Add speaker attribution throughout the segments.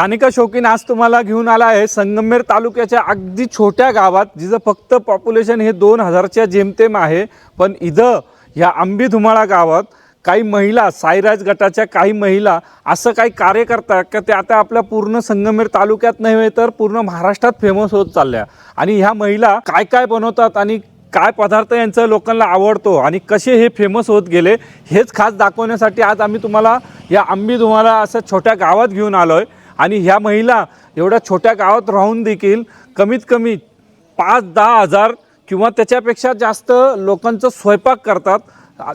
Speaker 1: खानिका शौकीन आज तुम्हाला घेऊन आला आहे संगमेर तालुक्याच्या अगदी छोट्या गावात जिचं फक्त पॉप्युलेशन हे दोन हजारच्या जेमतेम आहे. पण इथं ह्या आंबी धुमाळा गावात काही महिला साईराज गटाच्या काही महिला असं काही कार्य करतात का ते आता आपल्या पूर्ण संगमेर तालुक्यात नव्हे तर पूर्ण महाराष्ट्रात फेमस होत चालल्या. आणि ह्या महिला काय काय बनवतात आणि काय पदार्थ यांचं लोकांना आवडतो आणि कसे हे फेमस होत गेले हेच खास दाखवण्यासाठी आज आम्ही तुम्हाला या आंबी धुमाळा असं छोट्या गावात घेऊन आलो आहे आणि ह्या महिला एवढ्या छोट्या गावात राहून देखील कमीत कमी पाच दहा हजार किंवा त्याच्यापेक्षा जास्त लोकांचं स्वयंपाक करतात.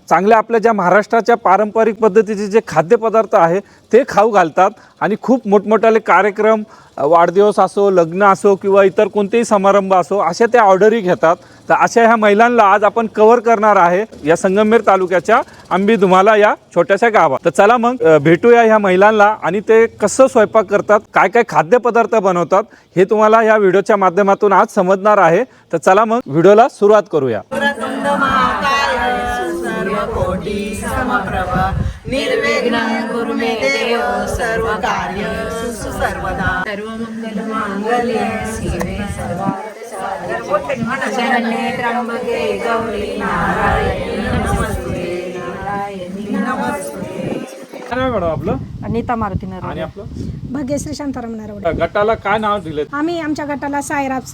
Speaker 1: चांगल्या आपल्या ज्या महाराष्ट्राच्या पारंपरिक पद्धतीचे जे खाद्यपदार्थ आहे ते खाऊ घालतात. आणि खूप मोठमोठाले कार्यक्रम वाढदिवस असो लग्न असो किंवा इतर कोणतेही समारंभ असो अशा त्या ऑर्डरी घेतात. तर अशा ह्या महिलांना आज आपण कव्हर करणार आहे या संगमनेर तालुक्याच्या आंबी धुमाला या छोट्याशा गावात. तर चला मग भेटूया ह्या महिलांना आणि ते कसं स्वयंपाक करतात काय काय खाद्यपदार्थ बनवतात हे तुम्हाला या व्हिडिओच्या माध्यमातून आज समजणार आहे. तर चला मग व्हिडिओला सुरुवात करूया.
Speaker 2: निर्विघ्न कुरु मे देव सर्व कार्य सर्वदा सर्वमंगल मांगल्ये शिवे सर्वार्थ शरण्ये त्र्यंबके गौरी नारायणी नमस्ते नारायणी नमस्ते
Speaker 1: काय नाव आहे मॅडम आपलं?
Speaker 3: नीता मारुती
Speaker 1: आणि
Speaker 3: नरवडे
Speaker 1: आपलं?
Speaker 4: भाग्यश्री शांताराम नरवडे.
Speaker 1: गटाला काय नाव दिले
Speaker 4: आम्ही आमच्या गटाला सायराप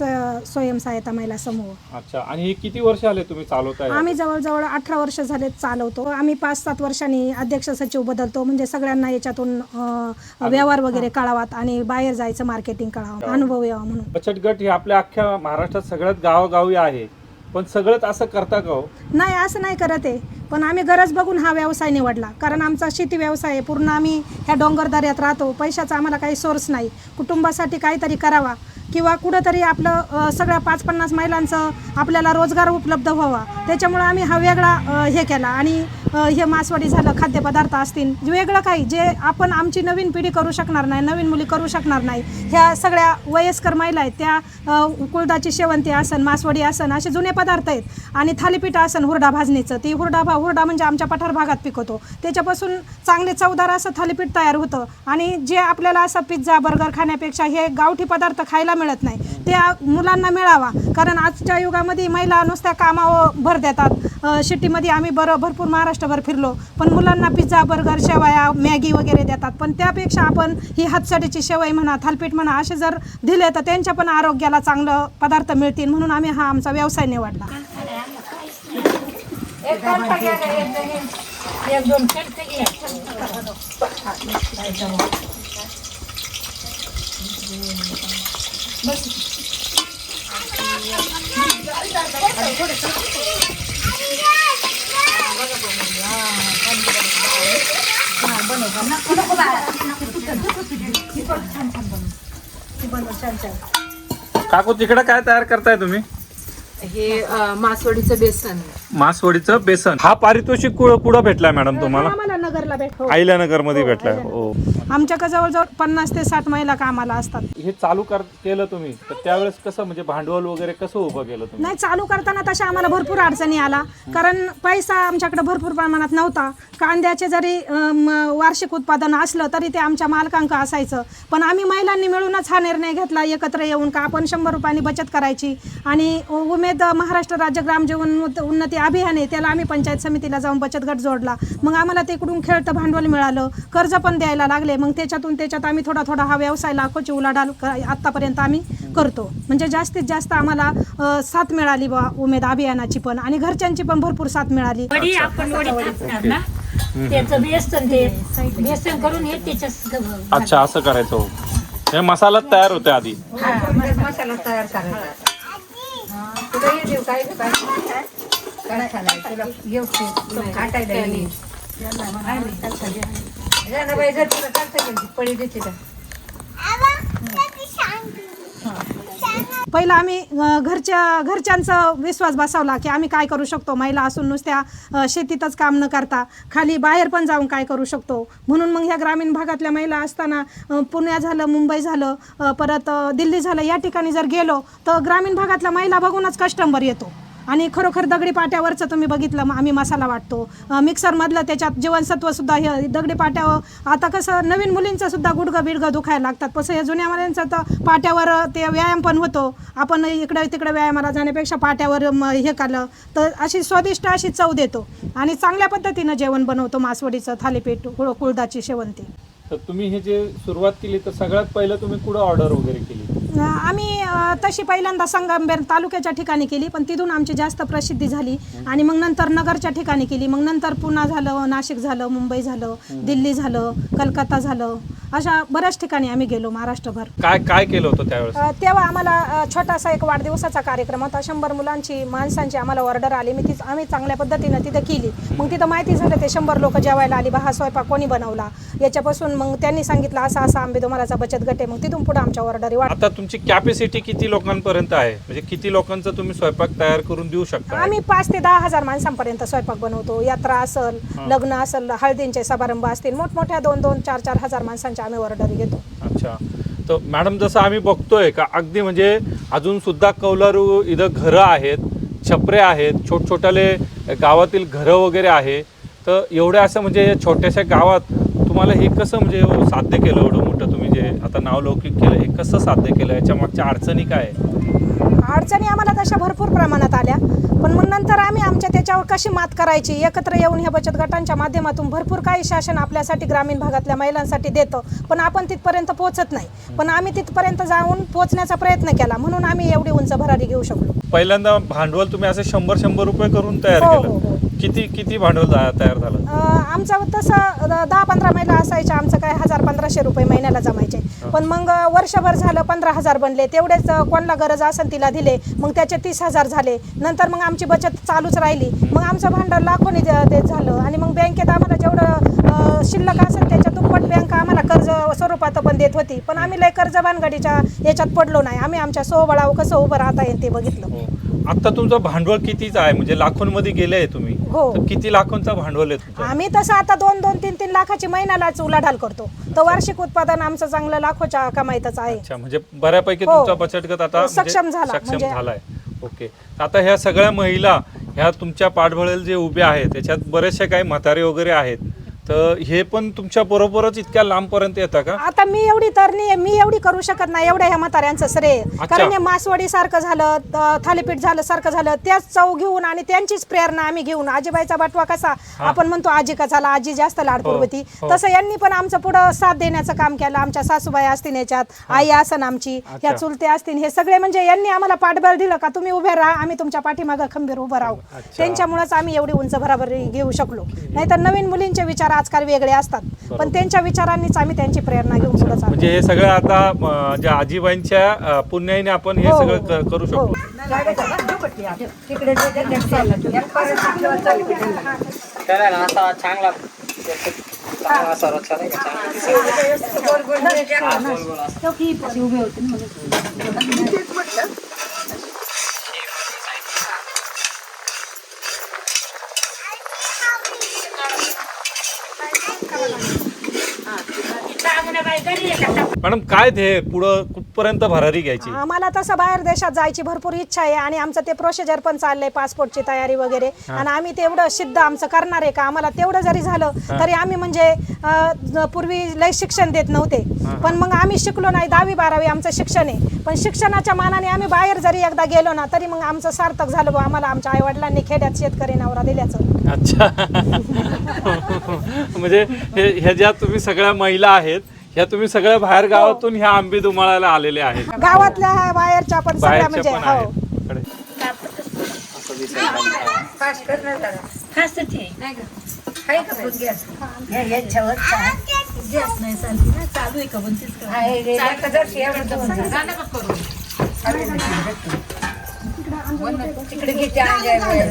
Speaker 4: स्वयंसहायता महिला समूह.
Speaker 1: अच्छा आणि हे किती वर्ष आले तुम्ही चालवताय?
Speaker 4: आम्ही जवळजवळ अठरा वर्ष झाले चालवतो. आम्ही पाच सात वर्षांनी अध्यक्ष सचिव बदलतो. म्हणजे सगळ्यांना याच्यातून अं, व्यवहार वगैरे कळावात आणि बाहेर जायचं मार्केटिंग कळावं अनुभव यावा म्हणून.
Speaker 1: बचत गट हे आपल्या अख्ख्या महाराष्ट्रात सगळ्यात गावोगावी आहे. पण सगळंच असं करता का हो?
Speaker 4: नाही असं नाही करत आहे. पण आम्ही गरज बघून हा व्यवसाय निवडला. कारण आमचा शेती व्यवसाय आहे. पूर्ण आम्ही ह्या डोंगरदऱ्यात राहतो. पैशाचा आम्हाला काही सोर्स नाही. कुटुंबासाठी काहीतरी करावा. किंवा कुठंतरी आपलं सगळ्या पाच पन्नास महिलांचं आपल्याला रोजगार उपलब्ध व्हावा. त्याच्यामुळं आम्ही हा वेगळा हे केला. आणि हे मासवाडी झालं खाद्यपदार्थ असतील वेगळं काही जे आपण आमची नवीन पिढी करू शकणार नाही नवीन मुली करू शकणार नाही ह्या सगळ्या वयस्कर महिला आहेत त्या कुळदाची शेवंती आसन मासवाडी आसन असे जुने पदार्थ आहेत. आणि थालीपीठ आसन हुरडा भाजणीचं. ती हुरडा भा हुरडा म्हणजे आमच्या पठार भागात पिकवतो. त्याच्यापासून चांगले चवदार असं थालीपीठ तयार होतं. आणि जे आपल्याला असं पिझ्झा बर्गर खाण्यापेक्षा हे गावठी पदार्थ खायला मिळत नाही. ते मुलांना मिळावा. कारण आजच्या युगामध्ये महिला नुसत्या कामावर भर देतात. शिटीमध्ये आम्ही बरं भरपूर महाराष्ट्रभर फिरलो. पण मुलांना पिझ्झा बर्गर शेवया मॅगी वगैरे देतात. पण त्यापेक्षा आपण ही हातसडीची शेवई म्हणा थालपीठ म्हणा असे जर दिले तर त्यांच्या पण आरोग्याला चांगलं पदार्थ मिळतील. म्हणून आम्ही हा आमचा व्यवसाय निवडला.
Speaker 1: काकू तिकडे काय तयार करताय तुम्ही?
Speaker 2: हे मासवडीचं बेसन.
Speaker 1: मासवडीचं बेसन. हा पारितोषिक कुठं भेटलाय मॅडम तुम्हाला.
Speaker 4: आम्हाला नगरला भेटतो
Speaker 1: आईलानगरमध्ये भेटलाय हो
Speaker 4: आमच्याकडे जवळजवळ पन्नास ते साठ महिला कामाला असतात.
Speaker 1: हे चालू कर केलं तुम्ही. तर त्यावेळेस कसं म्हणजे भांडवल वगैरे कसं उभं केलं तुम्ही?
Speaker 4: नाही चालू करताना तशा आम्हाला भरपूर अडचणी आला. कारण पैसा आमच्याकडे भरपूर प्रमाणात नव्हता. कांद्याचे जरी अम, वार्षिक उत्पादन असलं तरी ते आमच्या मालकांक असायचं. पण आम्ही महिलांनी मिळूनच हा निर्णय घेतला एकत्र येऊन का आपण शंभर रुपयांनी बचत करायची. आणि उमेद महाराष्ट्र राज्य ग्रामजीवन उन्नत- उन्नती अभियान आहे त्याला आम्ही पंचायत समितीला जाऊन बचत गट जोडला. मग आम्हाला तिकडून खेळतं भांडवल मिळालं कर्ज पण द्यायला लागले. मग त्याच्यातून त्याच्यात आम्ही थोडा थोडा हा व्यवसाय लाखोची उलाढाल आत्तापर्यंत आम्ही करतो. म्हणजे जास्तीत जास्त आम्हाला साथ मिळाली बा उमेद अभियानाची पण. आणि घरच्यांची पण भरपूर साथ मिळाली.
Speaker 5: वडी आपण वडी टाकणार ना? त्याचं बेसन ते बेसन करून हे त्याच्या
Speaker 1: अच्छा असं करायचं हो. हे मसाला तयार होते आधी.
Speaker 2: मसाला तयार करायचा. बाई जर तुला देते का
Speaker 4: पहिला आम्ही घरच्या घरच्यांचा विश्वास बसावला की आम्ही काय करू शकतो? महिला असून नुसत्या शेतीतच काम न करता खाली बाहेर पण जाऊन काय करू शकतो? म्हणून मग ह्या ग्रामीण भागातल्या महिला असताना पुणे पुण्या झालं मुंबई झालं परत दिल्ली झालं या ठिकाणी जर गेलो तर ग्रामीण भागातल्या महिला बघूनच कस्टमर येतो. आणि खरोखर दगडी पाट्यावरचं तुम्ही बघितलं मग आम्ही मसाला वाटतो. मिक्सरमधलं त्याच्यात जीवनसत्वसुद्धा हे दगडी पाट्यावर आता कसं नवीन मुलींचं सुद्धा गुडघं बिडगं दुखायला लागतात. तसं हे जुन्या मुलींचं तर पाट्यावर ते व्यायाम पण होतो. आपण इकडं तिकडं व्यायामाला जाण्यापेक्षा पाट्यावर हे काढलं तर अशी स्वादिष्ट अशी चव देतो. आणि चांगल्या पद्धतीनं जेवण बनवतो मासवडीचं थालीपीठ कुळदाची शेवंती.
Speaker 1: तर तुम्ही हे जे सुरुवात केली तर सगळ्यात पहिलं तुम्ही कुठं ऑर्डर वगैरे केली?
Speaker 4: आम्ही तशी पहिल्यांदा संगमनेर तालुक्याच्या ठिकाणी केली पण तिथून आमची जास्त प्रसिद्धी झाली. आणि मग नंतर नगरच्या ठिकाणी केली. मग नंतर पुणा झालं नाशिक झालं मुंबई झालं दिल्ली झालं कलकत्ता झालं. अशा बऱ्याच ठिकाणी आम्ही गेलो महाराष्ट्रभर.
Speaker 1: काय काय केलं होतं त्यावेळेस?
Speaker 4: अ, तेव्हा आम्हाला अ, छोटासा एक वाढदिवसाचा कार्यक्रम होता. शंभर मुलांची माणसांची आम्हाला ऑर्डर आली. मी तीच आम्ही चांगल्या पद्धतीनं तिथं केली. मग तिथं माहिती झालं ते शंभर लोक जेवायला आली. बा हा स्वयंपाक कोणी बनवला? याच्यापासून मग त्यांनी सांगितलं असा असा आंबे तुम्हाला बचत गट आहे. मग तिथून पुढे आमच्या ऑर्डरी वाढ
Speaker 1: आता तुमची कॅपॅसिटी किती लोकांपर्यंत आहे? म्हणजे किती लोकांचं तुम्ही स्वयंपाक तयार करून देऊ शकता?
Speaker 4: आम्ही पाच ते दहा हजार माणसांपर्यंत स्वयंपाक बनवतो. यात्रा असल लग्न असल हळदींचे समारंभ असतील. मोठमोठ्या दोन दोन चार चार हजार माणसांच्या आम्ही ऑर्डर घेतो.
Speaker 1: अच्छा. तर मॅडम जसं आम्ही बघतोय का अगदी म्हणजे अजून सुद्धा कौलारू इथं घरं आहेत छपरे आहेत छोट छोट्याले गावातील घरं वगैरे आहे. तर एवढ्या असं म्हणजे छोट्याशा गावात तुम्हाला हे कसं म्हणजे साध्य केलं? एवढं मोठं तुम्ही जे आता नावलौकिक केलं हे कसं साध्य केलं? याच्या मागच्या अडचणी काय? आहे?
Speaker 4: अडचणी आम्हाला तशा भरपूर प्रमाणात आल्या. पण मग नंतर आम्ही आमच्या त्याच्यावर कशी मात करायची? एकत्र येऊन ह्या बचत गटांच्या माध्यमातून भरपूर काही शासन आपल्यासाठी ग्रामीण भागातल्या महिलांसाठी देतं. पण आपण तिथपर्यंत पोहोचत नाही. पण आम्ही तिथपर्यंत जाऊन पोहोचण्याचा प्रयत्न केला. म्हणून आम्ही एवढी उंच भरारी घेऊ शकलो.
Speaker 1: पहिल्यांदा भांडवल तुम्ही असे शंभर शंभर रुपये करून तयार
Speaker 4: हो,
Speaker 1: केलं. किती किती भांडवल जा- तयार झालं?
Speaker 4: आमचं तसं दहा पंधरा महिला असायच्या आमचं काय हजार पंधराशे रुपये महिन्याला जमायचे. पण मग वर्षभर झालं पंधरा हजार बनले. तेवढेच अं, कोणाला गरज असेल तिला दिले. मग त्याचे तीस हजार झाले. नंतर मग आमची बचत चालूच राहिली. मग आमचं भांडवल लाखोनी ज- ते झालं. आणि मग बँकेत आम्हाला जेवढं अं, शिल्लक असेल त्याच्या दुप्पट बँक आम्हाला कर्ज स्वरूपात पण देत होती. पण आम्ही लय कर्ज भानगडीच्या याच्यात पडलो नाही. आम्ही आमच्या सोबळावर कसं उभं राहता येईल ते बघितलं.
Speaker 1: हो. आता तुमचं भांडवल कितीच आहे? म्हणजे लाखोंमध्ये गेले आहे तुम्ही.
Speaker 4: हो.
Speaker 1: तर किती लाखोंचा भांडवल आहे तुमचं?
Speaker 4: आम्ही तसं आता दोन दोन तीन तीन लाखाची महिन्यालाच उलाढाल करतो. तर वार्षिक उत्पादन आमचं चांगलं लाखोच्या कमाईतच आहे.
Speaker 1: अच्छा म्हणजे बऱ्यापैकी
Speaker 4: हो.
Speaker 1: तुमचा बचत गट आता म्हणजे
Speaker 4: सक्षम झाला,
Speaker 1: सक्षम
Speaker 4: म्हणजे-
Speaker 1: झालाय. ओके. आता ह्या सगळ्या महिला ह्या तुमच्या पाठबळेल जे उभे आहेत त्याच्यात बरेचसे काही म्हातारे वगैरे आहेत. तर हे पण तुमच्या बरोबरच इतक्या लांबपर्यंत येतं का?
Speaker 4: आता मी एवढी तरणी आहे मी एवढी करू शकत नाही एवढ्या ह्या म्हाताऱ्यांचं श्रेय. कारण हे मासवडी सारखं झालं थालीपीठ झालं सारखं झालं त्याच चव घेऊन आणि त्यांचीच प्रेरणा आम्ही घेऊन आजीबाईचा बटवा कसा? आपण म्हणतो आजी का झाला आजी जास्त लाडपूर
Speaker 1: हो,
Speaker 4: होती.
Speaker 1: हो.
Speaker 4: तसं यांनी पण आमचं पुढं साथ देण्याचं काम केलं आमच्या सासूबाई असतील याच्यात आई असन आमची
Speaker 1: अच्छा.
Speaker 4: या चुलते असतील हे सगळे म्हणजे यांनी आम्हाला पाठबळ दिलं का तुम्ही उभे राहा आम्ही तुमच्या पाठीमागं खंबीर उभं राहू.
Speaker 1: अच्छा.
Speaker 4: त्यांच्यामुळेच आम्ही एवढी उंच भराभरी घेऊ शकलो. नाहीतर नवीन मुलींचे विचार आजकाल वेगळे असतात. पण त्यांच्या विचारांनीच आम्ही त्यांची प्रेरणा घेऊन पुढे चालतो
Speaker 1: म्हणजे हे सगळं आता ज्या आजीबाईंच्या पुण्याईने आपण हे
Speaker 4: हो,
Speaker 1: सगळं
Speaker 4: हो.
Speaker 1: क- करू शकतो.
Speaker 4: हो.
Speaker 2: जे जे चाललं, एक परत आपल्यावर चालू केलं.
Speaker 3: करायला असा चांगला चांगला असा रस्सा नाही का चांगला
Speaker 2: गोल गोल जे असतं ना,
Speaker 1: मॅडम काय ते पुढं कुठपर्यंत भरारी घ्यायची?
Speaker 4: आम्हाला तसं बाहेर देशात जायची भरपूर इच्छा आहे आणि आमचं ते प्रोसिजर पण चाललंय पासपोर्टची तयारी वगैरे. आणि आम्ही तेवढं सिद्ध आमचं करणार आहे का? आम्हाला तेवढं जरी झालं तरी आम्ही म्हणजे अं, ज- पूर्वी लय शिक्षण देत नव्हते. पण मग आम्ही शिकलो नाही दहावी बारावी आमचं शिक्षण आहे. पण शिक्षणाच्या मानाने आम्ही बाहेर जरी एकदा गेलो ना तरी मग आमचं सार्थक झालं बुवा. आम्हाला आमच्या आई वडिलांनी खेड्यात शेतकरी नवरा दिल्याचं.
Speaker 1: अच्छा. म्हणजे हे ह्या ज्या तुम्ही सगळ्या महिला आहेत ह्या तुम्ही सगळ्या बाहेर गावातून ह्या आंबे दुमाळाला आलेल्या आहेत
Speaker 4: गावातल्या ह्या बाहेरच्या पण सगळ्या
Speaker 1: बाहेरच्या
Speaker 4: म्हणजे
Speaker 1: पण
Speaker 4: हो
Speaker 1: आहेत कडे.
Speaker 3: असं दिसायला
Speaker 2: फास्ट कर ना जरा.
Speaker 5: हसत हे
Speaker 2: नाही का? आहे का फूट गॅस?
Speaker 5: या- याच्यावर छान. गॅस नाही चालती ना चालू आहे का पण तीच.
Speaker 2: आहे, रे. अरे. तिकडे जनावरं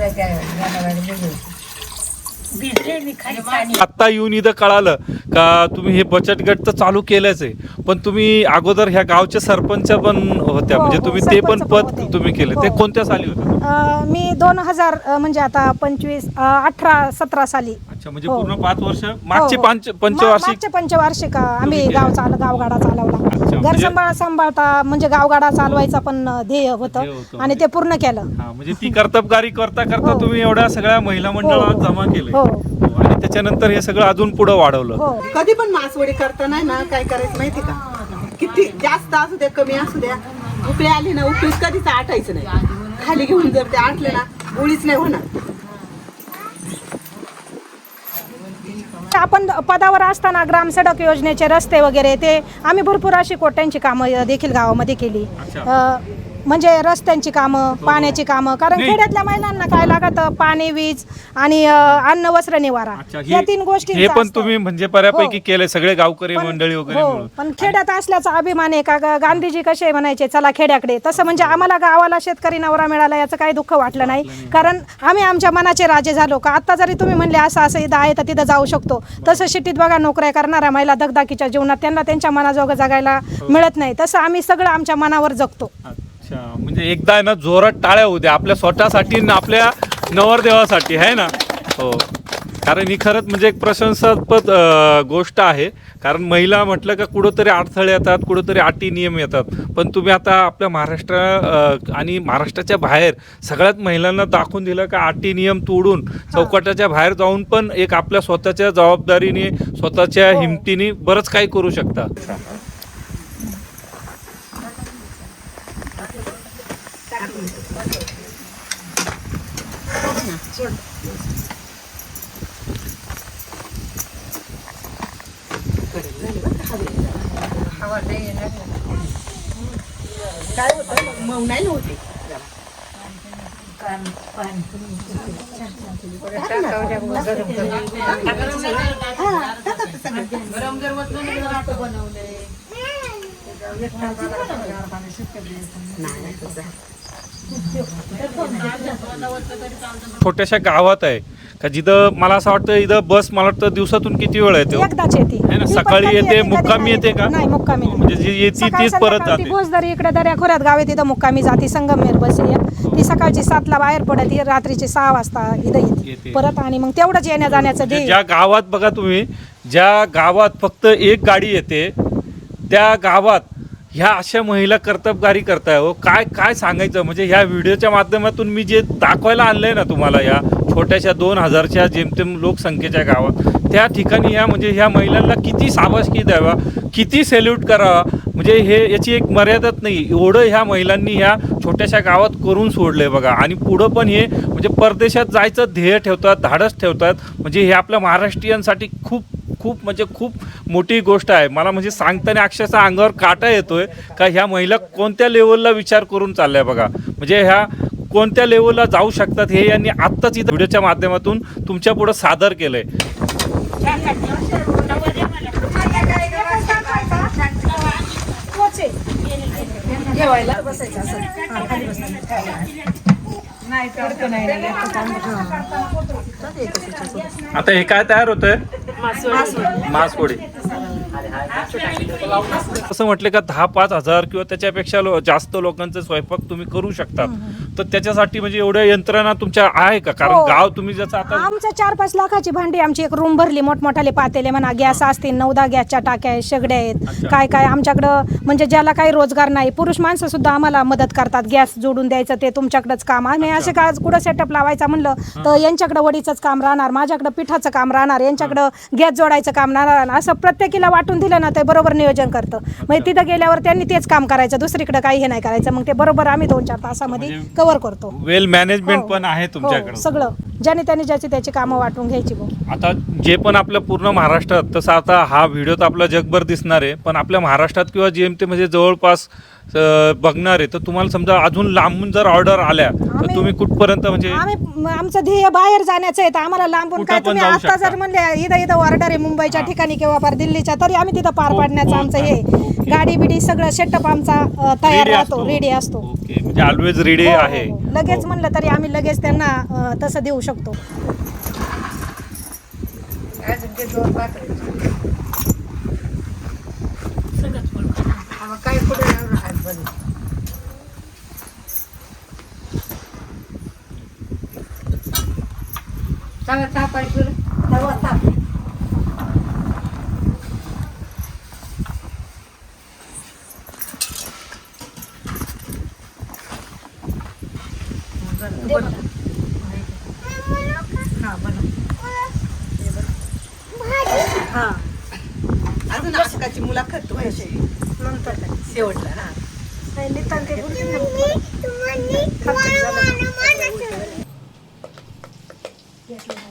Speaker 2: बघू.
Speaker 1: आत्ता येऊन इथं कळालं का तुम्ही हे बचत गट तर चालू केलंच आहे पण तुम्ही अगोदर ह्या गावचे सरपंच पण होत्या
Speaker 4: हो,
Speaker 1: म्हणजे
Speaker 4: हो,
Speaker 1: तुम्ही ते पण पद. तुम्ही केले ते
Speaker 4: हो.
Speaker 1: कोणत्या साली होते
Speaker 4: मी दोन हजार म्हणजे आता पंचवीस अठरा सतरा साली
Speaker 1: अच्छा म्हणजे
Speaker 4: हो.
Speaker 1: पूर्ण पाच वर्ष मागचे
Speaker 4: हो, हो.
Speaker 1: पंच पंचवार्षिक
Speaker 4: मागचे पंचवार्षिक आम्ही
Speaker 1: तुम्ही
Speaker 4: गाव
Speaker 1: केलं.
Speaker 4: चाल गावगाडा चालवला
Speaker 1: अच्छा.
Speaker 4: घर सांभाळ सांभाळता म्हणजे गावगाडा चालवायचा पण ध्येय
Speaker 1: ध्येय
Speaker 4: होतं. आणि ते पूर्ण केलं
Speaker 1: हा म्हणजे ती कर्तबगारी करता करता
Speaker 4: हो.
Speaker 1: तुम्ही एवढ्या सगळ्या महिला मंडळात जमा केले
Speaker 4: हो.
Speaker 1: आणि त्याच्यानंतर हे सगळं अजून पुढे वाढवलं
Speaker 4: हो
Speaker 6: कधी पण मासवडी करताना ना काय करायचं माहिती का किती जास्त असू द्या कमी असू द्या उकळी आली ना उकळीच कधीच आटायचं नाही खाली घेऊन जर ते आटले ना उळीच नाही होणार.
Speaker 4: आपण पदावर असताना ग्रामसडक योजनेचे रस्ते वगैरे ते आम्ही भरपूर अशी कोट्यांची कामं देखील गावामध्ये केली. अ, म्हणजे रस्त्यांची कामं पाण्याची कामं कारण
Speaker 1: नाही.
Speaker 4: खेड्यातल्या महिलांना काय लागत? पाणी वीज आणि अ, अन्न वस्त्र निवारा.
Speaker 1: अच्छा,
Speaker 4: या
Speaker 1: हे-
Speaker 4: तीन गोष्टी
Speaker 1: हे पण तुम्ही म्हणजे बऱ्यापैकी
Speaker 4: हो.
Speaker 1: केले सगळे गावकरी मंडळी वगैरे
Speaker 4: हो
Speaker 1: मिळून.
Speaker 4: पण खेड्यात असल्याचा अभिमान आहे का? ग- गांधीजी कसे म्हणायचे चला खेड्याकडे. तसं म्हणजे आम्हाला गावाला शेतकरी नवरा मिळाला याचं काही दुःख वाटलं नाही. कारण आम्ही आमच्या मनाचे राजे झालो का? आता जरी तुम्ही म्हणले असं असं इथं आहे तर तिथं जाऊ शकतो. तसं शिट्टीत बघा नोकऱ्या करणाऱ्या महिला दगदाकीच्या जीवनात त्यांना त्यांच्या मनाजोगं जगायला मिळत नाही. तसं आम्ही सगळं आमच्या मनावर जगतो.
Speaker 1: अच्छा म्हणजे एकदा आहे ना जोरात टाळ्या होऊ द्या. आपल्या स्वतःसाठी आणि आपल्या नवरदेवासाठी आहे ना? हो. कारण ही खरंच म्हणजे एक प्रशंसास्पद अं, गोष्ट आहे. कारण महिला म्हटलं का कुठंतरी अडथळे येतात कुठंतरी अटी नियम येतात. पण तुम्ही आता आपल्या महाराष्ट्र अं, आणि महाराष्ट्राच्या बाहेर सगळ्यात महिलांना दाखवून दिलं का अटी नियम तोडून चौकटाच्या बाहेर जाऊन पण एक आपल्या स्वतःच्या जबाबदारीने स्वतःच्या हिमतीने बरंच काही करू शकता
Speaker 2: हवा नाही येणार
Speaker 6: काय होतं मऊ नाही होते
Speaker 2: टाकावं द्या, गरम करून.
Speaker 1: छोट्याशा गावात आहे का जिथं मला असं वाटतं इथं बस मला वाटतं दिवसातून किती वेळ येते हो?
Speaker 4: एकदाच येते
Speaker 1: आहे ना, सकाळी येते, मुक्कामी. येते का?
Speaker 4: नाही मुक्कामी नाही.
Speaker 1: म्हणजे जी येते
Speaker 4: सकाळ
Speaker 1: तीच परत
Speaker 4: संध्याकाळ ती
Speaker 1: जाते
Speaker 4: भोजदरी इकडे दर्या खोऱ्यात गाव आहे तिथं मुक्कामी जाते संगमनेर बस आहे ती सकाळची सातला बाहेर पडते रात्रीची सहा वाजता इथं
Speaker 1: येते.
Speaker 4: येते परत आणि मग तेवढंच येण्या जाण्याचं
Speaker 1: म्हणजे
Speaker 4: ध्येय
Speaker 1: ज्या गावात बघा तुम्ही ज्या गावात फक्त एक गाडी येते त्या गावात ह्या अशा महिला कर्तबगारी करताय हो. काय काय सांगायचं? म्हणजे ह्या व्हिडिओच्या माध्यमातून मी जे दाखवायला आणलंय ना तुम्हाला या छोट्याशा दोन हजारच्या जेमतेम लोकसंख्येच्या गावात त्या ठिकाणी ह्या म्हणजे ह्या महिलांना किती साबासकी द्यावा किती सेल्यूट करावा? म्हणजे हे याची एक मर्यादाच नाही. एवढं ह्या महिलांनी ह्या छोट्याशा गावात करून सोडलंय बघा. आणि पुढं पण हे म्हणजे परदेशात जायचं ध्येय ठेवतात धाडस ठेवतात. म्हणजे हे आपल्या महाराष्ट्रीयांसाठी खूप खूप म्हणजे खूप मोठी गोष्ट आहे. मला म्हणजे सांगताना अक्षरशः अंगावर काटा येतोय का ह्या महिला कोणत्या लेवलला विचार करून चालल्या बघा. म्हणजे ह्या कोणत्या लेवलला जाऊ शकतात हे यांनी आत्ताच इथं व्हिडिओच्या माध्यमातून तुमच्या पुढं सादर केलंय.
Speaker 2: आहे
Speaker 1: आता हे काय तयार होतंय? मासवडी. असं म्हटलं का दहा पाच हजार किंवा त्याच्यापेक्षा लो- जास्त लोकांचा स्वयंपाक तुम्ही करू शकता तर त्याच्यासाठी म्हणजे एवढ्या यंत्रणा तुमच्या आहे का? कारण
Speaker 4: हो.
Speaker 1: गाव तुम्ही जसं आता
Speaker 4: आमचं चार पाच लाखाची भांडी आमची एक रूम भरली मोठमोठाले पातेले म्हणा गॅस असतील नऊदा गॅसच्या टाक्या आहेत शेगड्या आहेत. काय काय आमच्याकडं म्हणजे ज्याला काही रोजगार नाही पुरुष माणसं सुद्धा आम्हाला मदत करतात गॅस जोडून द्यायचं ते तुमच्याकडंच काम. आम्ही असे काय कुठं सेटअप लावायचा म्हणलं तर यांच्याकडं वडीचंच काम राहणार माझ्याकडं पिठाचं काम राहणार यांच्याकडं गॅस जोडायचं काम राहणार. असं प्रत्येकीला वाटून दिलं ना ते बरोबर नियोजन करतं. म्हणजे तिथं गेल्यावर त्यांनी तेच काम करायचं. दुसरीकडे काही हे नाही करायचं. मग ते बरोबर आम्ही दोन चार तासामध्ये
Speaker 1: म्हणजे
Speaker 4: कव्हर करतो.
Speaker 1: वेल मॅनेजमेंट
Speaker 4: हो.
Speaker 1: पण आहे
Speaker 4: हो,
Speaker 1: तुमच्याकडे.
Speaker 4: सगळं. ज्याने त्याने ज्याची त्याची कामं वाटून घ्यायची
Speaker 1: आता जे पण आपल्या पूर्ण महाराष्ट्रात तसं आता हा व्हिडिओ तर आपला जगभर दिसणार आहे पण आपल्या महाराष्ट्रात किंवा जेमते म्हणजे जवळपास बघणार आहे तर तुम्हाला समजा अजून लांबून जर ऑर्डर आल्या तर
Speaker 4: आम्ही-
Speaker 1: तुम्ही कुठपर्यंत म्हणजे
Speaker 4: आम्ही आमचं ध्येय बाहेर जाण्याचं आहे तर आम्हाला लांबून काय तुम्ही आता. जर म्हणले इथं इथं ऑर्डर आहे मुंबईच्या ठिकाणी किंवा फार दिल्लीच्या तरी आम्ही तिथं पार
Speaker 1: हो,
Speaker 4: पाडण्याचं
Speaker 1: हो,
Speaker 4: आमचं? हे. गाडी बिडी सगळं सेटअप आमचा तयार राहतो
Speaker 1: असतो.
Speaker 4: रेडी असतो
Speaker 1: ओके म्हणजे ऑलवेज रेडी
Speaker 4: हो, हो,
Speaker 1: आहे
Speaker 4: हो. लगेच म्हणलं तरी आम्ही लगेच त्यांना तसं देऊ शकतो
Speaker 2: काय तवा ताप आहे तुला तवा ताप
Speaker 6: हा बनव. हा. अजून आशकाची मुलाखत
Speaker 4: व्हायची नंतर शेवटला
Speaker 1: हा.
Speaker 5: Yes,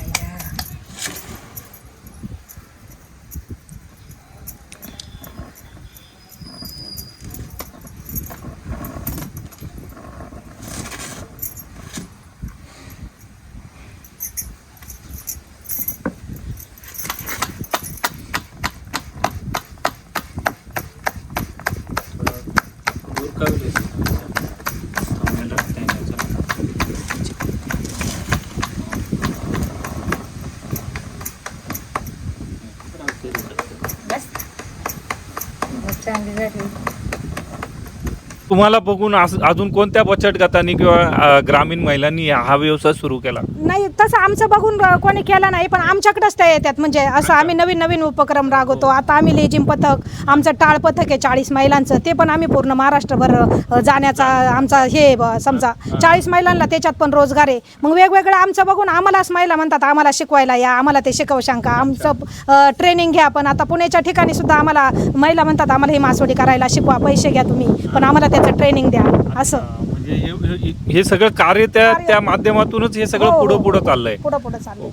Speaker 1: तुम्हाला बघून अजून कोणत्या बचत गटांनी किंवा ग्रामीण महिलांनी हा व्यवसाय सुरू केला?
Speaker 4: नाही तसं आमचं बघून कोणी केलं नाही पण आमच्याकडेच त्या येतात. म्हणजे असं आम्ही नवीन नवीन उपक्रम राबवतो. आता आम्ही लेझिम पथक आमचं टाळ पथक आहे चाळीस महिलांचं ते पण आम्ही पूर्ण महाराष्ट्रभर जाण्याचा आमचा हे समजा चाळीस महिलांना त्याच्यात पण रोजगार आहे. मग वेगवेगळं आमचं बघून आम्हालाच महिला म्हणतात आम्हाला शिकवायला या आम्हाला ते शिकव शंका. आमचं ट्रेनिंग घ्या पण आता पुण्याच्या ठिकाणी सुद्धा आम्हाला महिला म्हणतात आम्हाला हे मासवडी करायला शिकवा पैसे घ्या तुम्ही पण आम्हाला त्याचं ट्रेनिंग द्या. असं.
Speaker 1: म्हणजे हे- हे- हे सगळं कार्य त्या त्या माध्यमातूनच हे सगळं
Speaker 4: हो, हो,
Speaker 1: पुढं पुढं चाललंय.
Speaker 4: पुढं पुढं चाललं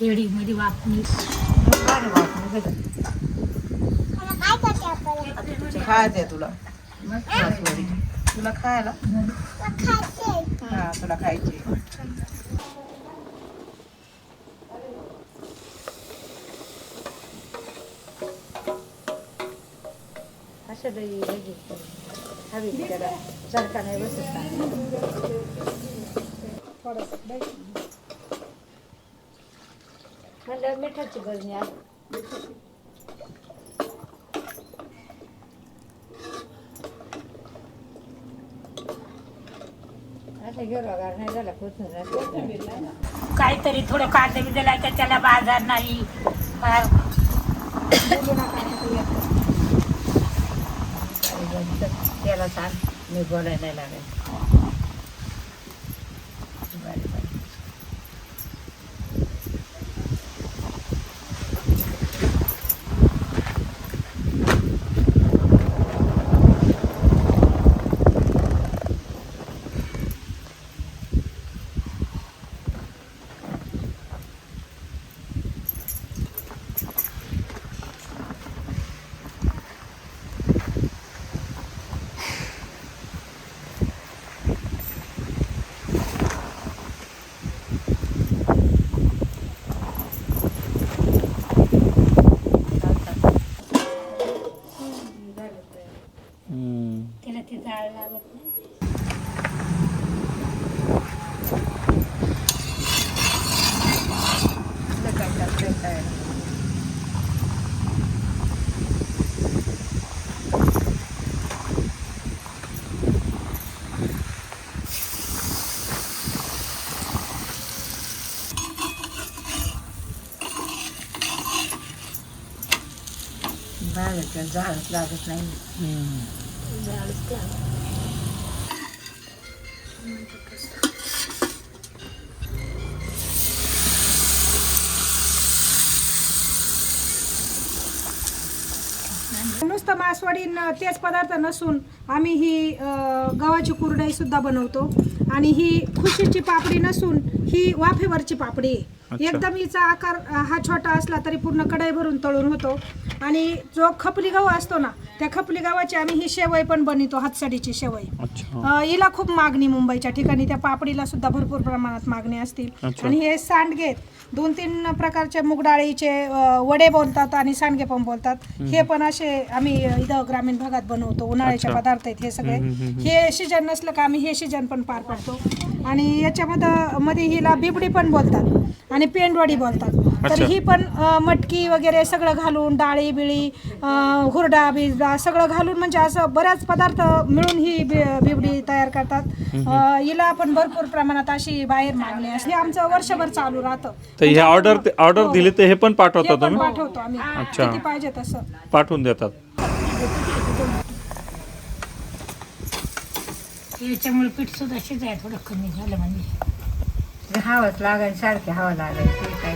Speaker 5: केळी मध्ये वापणी
Speaker 6: खायचंय तुला. तुला खायला? हा. तुला खायची
Speaker 2: लई लगेच करून. हवी त्याला सारखा नाही बसत. म्हणलं मिठाची बरणी.
Speaker 5: काहीतरी थोडं कांदे बिदे लायचं त्याला बाजार नाही फार
Speaker 2: त्याला सांग मी बोलायला लागेल.
Speaker 5: त्यांचं
Speaker 2: झाडच लागत नाही.
Speaker 4: नुसतं मासवाडी तेच पदार्थ नसून आम्ही ही गव्हाची कुरडाई सुद्धा बनवतो. आणि ही खुशीची पापडी नसून ही वाफेवरची पापडी आहे. एकदम हिचा आकार हा छोटा असला तरी पूर्ण कढई भरून तळून होतो. आणि जो खपली गहू असतो ना त्या खपली गव्हाची आम्ही ही शेवई पण बनवतो हातसडीची शेवई.
Speaker 1: अच्छा.
Speaker 4: अ, हिला खूप मागणी मुंबईच्या ठिकाणी. त्या पापडीला सुद्धा भरपूर प्रमाणात मागणी असतील.
Speaker 1: अच्छा.
Speaker 4: आणि हे सांडगे दोन तीन प्रकारचे मुगडाळीचे अ, वडे बोलतात आणि सांडगे पण बोलतात. हे पण असे आम्ही इथं ग्रामीण भागात बनवतो. उन्हाळ्याचे
Speaker 1: अच्छा.
Speaker 4: पदार्थ आहेत हे सगळे.
Speaker 1: हम्म, हम्म, हम्म.
Speaker 4: हे सीजन नसलं का आम्ही हे सीजन पण पार पाडतो. आणि याच्यामध्ये मध्ये हिला बिबडी पण बोलतात आणि पेंडवडी बोलतात. तर
Speaker 1: अच्छा.
Speaker 4: ही पण अ, मटकी वगैरे सगळं घालून डाळी बिळी अ, हुरडा बिरडा सगळं घालून म्हणजे असं बऱ्याच पदार्थ मिळून ही बि- बिबडी तयार करतात. अ, हिला पण भरपूर प्रमाणात अशी बाहेर मागणी असते. हे आमचं वर्षभर चालू राहतं.
Speaker 1: तर हे ऑर्डर ऑर्डर दिली तर हे पण
Speaker 4: हे
Speaker 1: पाठवता
Speaker 4: पण
Speaker 1: तुम्ही?
Speaker 4: पाठवतो आम्ही.
Speaker 1: अच्छा.
Speaker 4: किती पाहिजे तसं.
Speaker 1: पाठवून देतात.
Speaker 5: याच्यामुळे पीठ सुद्धा शिजाय थोडं कमी झालं म्हणजे.
Speaker 2: हवाच लागायची सारखी हवा लागायची ते काय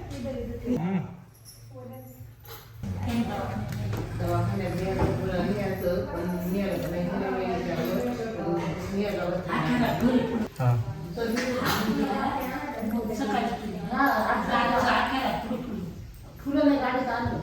Speaker 2: दवाखान्यात न्यायचं पण न्यायला नाही नाही गाडीत आणलं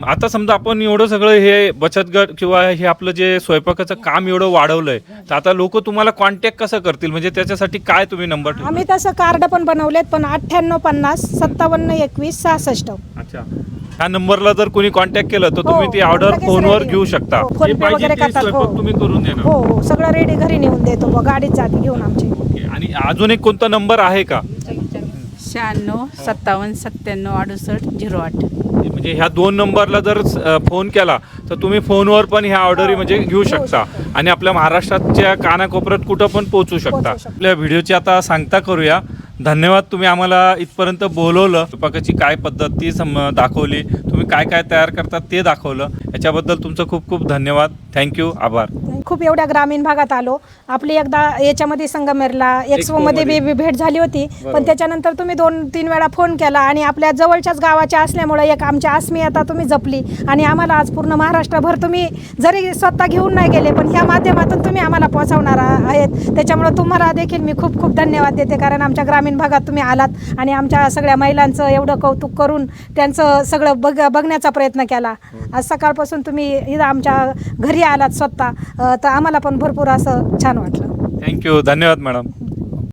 Speaker 1: आता समजा आपण एवढं सगळं हे बचत गट किंवा हे आपलं जे स्वयंपाकाचं काम एवढं वाढवलंय तर आता लोक तुम्हाला कॉन्टॅक्ट कसं करतील? म्हणजे त्याच्यासाठी काय तुम्ही नंबर
Speaker 4: आम्ही तसं कार्ड पण बनवलेत पण अठ्ठ्याण्णव पन्नास सत्तावन्न एकवीस सहासष्ट.
Speaker 1: अच्छा. ह्या नंबरला जर कोणी कॉन्टॅक्ट केलं तर तुम्ही
Speaker 4: हो,
Speaker 1: ती ऑर्डर
Speaker 4: लगेच
Speaker 1: फोनवर
Speaker 4: ready.
Speaker 1: घेऊ शकता.
Speaker 4: हो,
Speaker 1: जे
Speaker 4: फोनपे
Speaker 1: पाहिजे
Speaker 4: वगैरे
Speaker 1: ते
Speaker 4: करतात,
Speaker 1: स्वयंपाक
Speaker 4: हो.
Speaker 1: तुम्ही करून देणार.
Speaker 4: हो हो सगळं रेडी घरी नेऊन देतो ब गाडीत जाते घेऊन आमची.
Speaker 1: ओके. आणि अजून एक कोणता नंबर आहे का?
Speaker 7: शहाण्णव सत्तावन्न सत्त्याण्णव अडुसष्ट झिरो आठ.
Speaker 1: म्हणजे ह्या दोन नंबरला जर फोन केला तर तुम्ही फोनवर पण ह्या ऑर्डरी म्हणजे घेऊ शकता. आणि आपल्या महाराष्ट्राच्या कानाकोपऱ्यात कुठं पण पोहोचू शकता
Speaker 4: पोहोचू शकता.
Speaker 1: आपल्या व्हिडिओची आता सांगता करूया. धन्यवाद तुम्ही आम्हाला इथपर्यंत बोलवलं. स्वयंपाकाची काय पद्धत ती सम दाखवली. तुम्ही काय काय तयार करतात ते दाखवलं. याच्याबद्दल तुमचं खूप खूप धन्यवाद थँक्यू आभार.
Speaker 4: खूप एवढ्या ग्रामीण भागात आलो. आपली एकदा याच्यामध्ये संगमेरला एक्सपो मध्ये बी भेट झाली होती. पण त्याच्यानंतर तुम्ही दोन तीन वेळा फोन केला आणि आपल्या जवळच्याच गावाच्या असल्यामुळे एक आमच्या अस्मियता तुम्ही जपली. आणि आम्हाला आज पूर्ण महाराष्ट्रभर तुम्ही जरी स्वतः घेऊन नाही गेले पण ह्या माध्यमातून तुम्ही आम्हाला पोहोचवणार आहेत. त्याच्यामुळे तुम्हाला देखील मी खूप खूप धन्यवाद देते. कारण आमच्या ग्रामीण भागात तुम्ही आलात आणि आमच्या सगळ्या महिलांचं एवढं कौतुक करून त्यांचं सगळं बघ बघण्याचा प्रयत्न केला. आज सकाळपासून तुम्ही इथं आमच्या घरी आलात स्वतः. तर आम्हाला पण भरपूर असं छान वाटलं.
Speaker 1: थँक्यू धन्यवाद मॅडम.